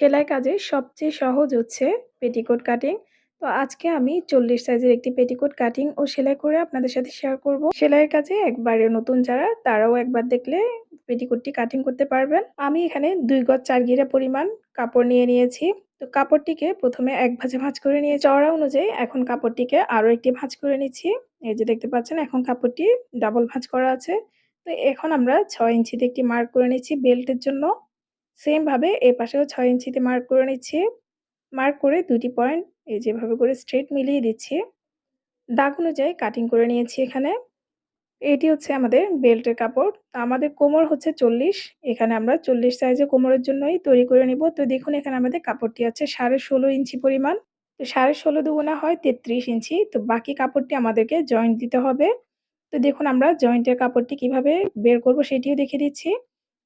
সেলাই কাজে সবচেয়ে সহজ হচ্ছে পেটিকোট কাটিং। তো আজকে আমি চল্লিশ সাইজের একটি পেটিকোট কাটিং ও সেলাই করে আপনাদের সাথে শেয়ার করব। সেলাইয়ের কাজে একবারে নতুন যারা, তারাও একবার দেখলে পেটিকোটটি কাটিং করতে পারবেন। আমি এখানে দুই গজ চার গিরা পরিমাণ কাপড় নিয়ে নিয়েছি। তো কাপড়টিকে প্রথমে এক ভাঁজে ভাঁজ করে নিয়ে চওড়া অনুযায়ী এখন কাপড়টিকে আরও একটি ভাঁজ করে নিচ্ছি। এই যে দেখতে পাচ্ছেন, এখন কাপড়টি ডাবল ভাঁজ করা আছে। তো এখন আমরা ছয় ইঞ্চিতে একটি মার্ক করে নিচ্ছি বেল্টের জন্য। সেমভাবে এ পাশেও ছয় ইঞ্চিতে মার্ক করে নিচ্ছি। মার্ক করে দুটি পয়েন্ট এই যেভাবে করে স্ট্রেট মিলিয়ে দিচ্ছি। দাগ অনুযায়ী কাটিং করে নিয়েছি এখানে। এটি হচ্ছে আমাদের বেল্টের কাপড়। তো আমাদের কোমর হচ্ছে চল্লিশ। এখানে আমরা চল্লিশ সাইজে কোমরের জন্যই তৈরি করে নিব। তো দেখুন এখানে আমাদের কাপড়টি আছে সাড়ে ষোলো ইঞ্চি পরিমাণ। তো সাড়ে ষোলো দুগুণা হয় তেত্রিশ ইঞ্চি। তো বাকি কাপড়টি আমাদেরকে জয়েন্ট দিতে হবে। তো দেখুন আমরা জয়েন্টের কাপড়টি কীভাবে বের করব সেটিও দেখে দিচ্ছি।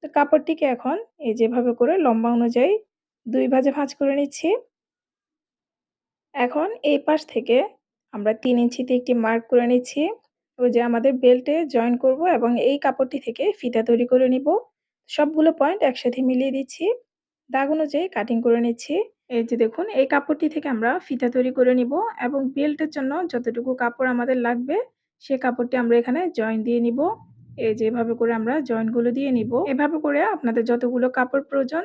তো কাপড়টিকে এখন এই যেভাবে করে লম্বা অনুযায়ী দুই ভাজে ভাঁজ করে নিচ্ছি। এখন এই পাশ থেকে আমরা তিন ইঞ্চিতে একটি মার্ক করে নিচ্ছি। ওই যে আমাদের বেল্টে জয়েন করব এবং এই কাপড়টি থেকে ফিতা তৈরি করে নিব। সবগুলো পয়েন্ট একসাথে মিলিয়ে দিচ্ছি। দাগ অনুযায়ী কাটিং করে নিচ্ছি। এই যে দেখুন, এই কাপড়টি থেকে আমরা ফিতা তৈরি করে নিব এবং বেল্টের জন্য যতটুকু কাপড় আমাদের লাগবে, সে কাপড়টি আমরা এখানে জয়েন দিয়ে নিব। এই যে, এভাবে করে আমরা জয়েন্টগুলো দিয়ে নিব। এভাবে করে আপনাদের যতগুলো কাপড় প্রয়োজন,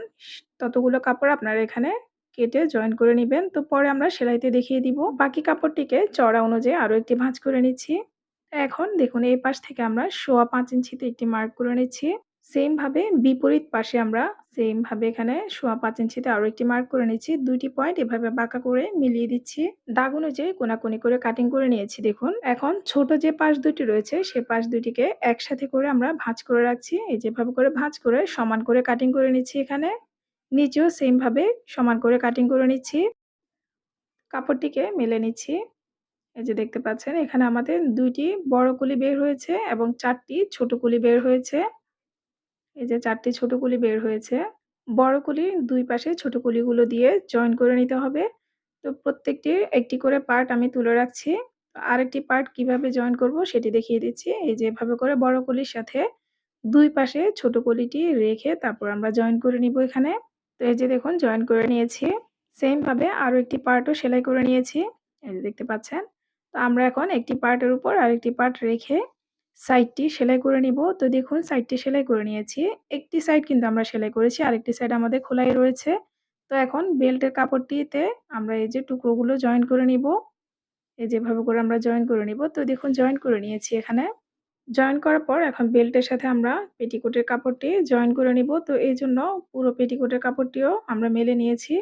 ততগুলো কাপড় আপনারা এখানে কেটে জয়েন করে নেবেন। তো পরে আমরা সেলাইতে দেখিয়ে দিব। বাকি কাপড়টিকে চড়া অনুযায়ী আরও একটি ভাঁজ করে নিচ্ছি। এখন দেখুন, এই পাশ থেকে আমরা সোয়া পাঁচ ইঞ্চিতে একটি মার্ক করে নিচ্ছি। সেম ভাবে বিপরীত পাশে আমরা সেম ভাবে এখানে সোয়া পাঁচ ইঞ্চিতে আরও একটি মার্ক করে নিচ্ছি দুইটি পয়েন্ট এভাবে বাঁকা করে মিলিয়ে দিচ্ছি। দাগ অনুযায়ী কোনাকুনি করে কাটিং করে নিয়েছি, দেখুন। এখন ছোট যে পাশ দুটি রয়েছে, সে পাশ দুটিকে একসাথে করে আমরা ভাঁজ করে রাখছি। এই যেভাবে করে ভাঁজ করে সমান করে কাটিং করে নিচ্ছি এখানে। নিচেও সেম ভাবে সমান করে কাটিং করে নিচ্ছি। কাপড়টিকে মেলে নিচ্ছি। এই যে দেখতে পাচ্ছেন, এখানে আমাদের দুইটি বড় কুলি বের হয়েছে এবং চারটি ছোট কুলি বের হয়েছে। এই যে চারটি ছোট কুলি বের হয়েছে, বড় কুলির দুই পাশে ছোট কুলিগুলো দিয়ে জয়েন করে নিতে হবে। তো প্রত্যেকটি একটি করে পার্ট আমি তুলে রাখছি। আরেকটি পার্ট কীভাবে জয়েন করব সেটি দেখিয়ে দিচ্ছি। এই যে এভাবে করে বড় কুলির সাথে দুই পাশে ছোট কুলিটি রেখে তারপর আমরা জয়েন করে নিব এখানে। তো এই যে দেখুন জয়েন করে নিয়েছি। সেম ভাবে আরও একটি পার্টও সেলাই করে নিয়েছি। এই যে দেখতে পাচ্ছেন? তো আমরা এখন একটি পার্টের উপর আরেকটি পার্ট রেখে সাইডটি সেলাই করে নিব। তো দেখুন, সাইডটি সেলাই করে নিয়েছি। একটি সাইড কিন্তু আমরা সেলাই করেছি, আরেকটি সাইড আমাদের খোলাই রয়েছে। তো এখন বেল্টের কাপড়টিতে আমরা এই যে টুকরোগুলো জয়েন করে নিব। এই যেভাবে করে আমরা জয়েন করে নিব। তো দেখুন, জয়েন করে নিয়েছি এখানে। জয়েন করার পর এখন বেল্টের সাথে আমরা পেটিকোটের কাপড়টি জয়েন করে নিব। তো এই জন্য পুরো পেটিকোটের কাপড়টিও আমরা মেলে নিয়েছি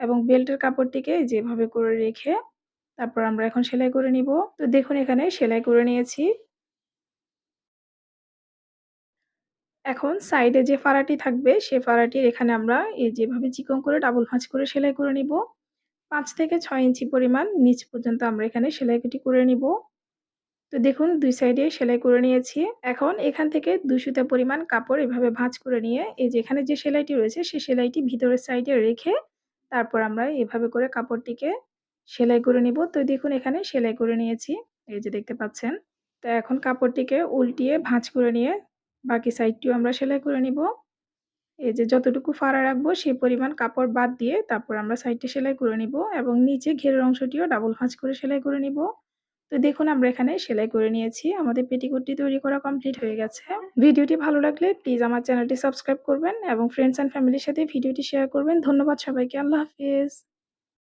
এবং বেল্টের কাপড়টিকে যেভাবে করে রেখে তারপর আমরা এখন সেলাই করে নিব। তো দেখুন, এখানে সেলাই করে নিয়েছি। এখন সাইডে যে ফাড়াটি থাকবে, সে ফাড়াটির এখানে আমরা এই যেভাবে চিকন করে ডাবল ভাঁজ করে সেলাই করে নিব। পাঁচ থেকে ছয় ইঞ্চি পরিমাণ নিচ পর্যন্ত আমরা এখানে সেলাই কুটি করে নিব। তো দেখুন, দুই সাইডে সেলাই করে নিয়েছি। এখন এখান থেকে দুশোটা পরিমাণ কাপড় এভাবে ভাঁজ করে নিয়ে, এই যে এখানে যে সেলাইটি রয়েছে, সে সেলাইটি ভিতরের সাইডে রেখে তারপর আমরা এভাবে করে কাপড়টিকে সেলাই করে নিব। তো দেখুন, এখানে সেলাই করে নিয়েছি। এই যে দেখতে পাচ্ছেন। তো এখন কাপড়টিকে উল্টিয়ে ভাঁজ করে নিয়ে বাকি সাইডটিও আমরা সেলাই করে নিব। এই যে যতটুকু ফাড়া রাখব সেই পরিমাণ কাপড় বাদ দিয়ে তারপর আমরা সাইডটি সেলাই করে নিব এবং নিচে ঘেরের অংশটিও ডাবল ভাঁজ করে সেলাই করে নিব। তো দেখুন আমরা এখানে সেলাই করে নিয়েছি, আমাদের পেটিকোটটি তৈরি করা কমপ্লিট হয়ে গেছে। ভিডিওটি ভালো লাগলে প্লিজ আমার চ্যানেলটি সাবস্ক্রাইব করবেন এবং ফ্রেন্ডস অ্যান্ড ফ্যামিলির সাথে ভিডিওটি শেয়ার করবেন। ধন্যবাদ সবাইকে, আল্লাহ হাফিজ।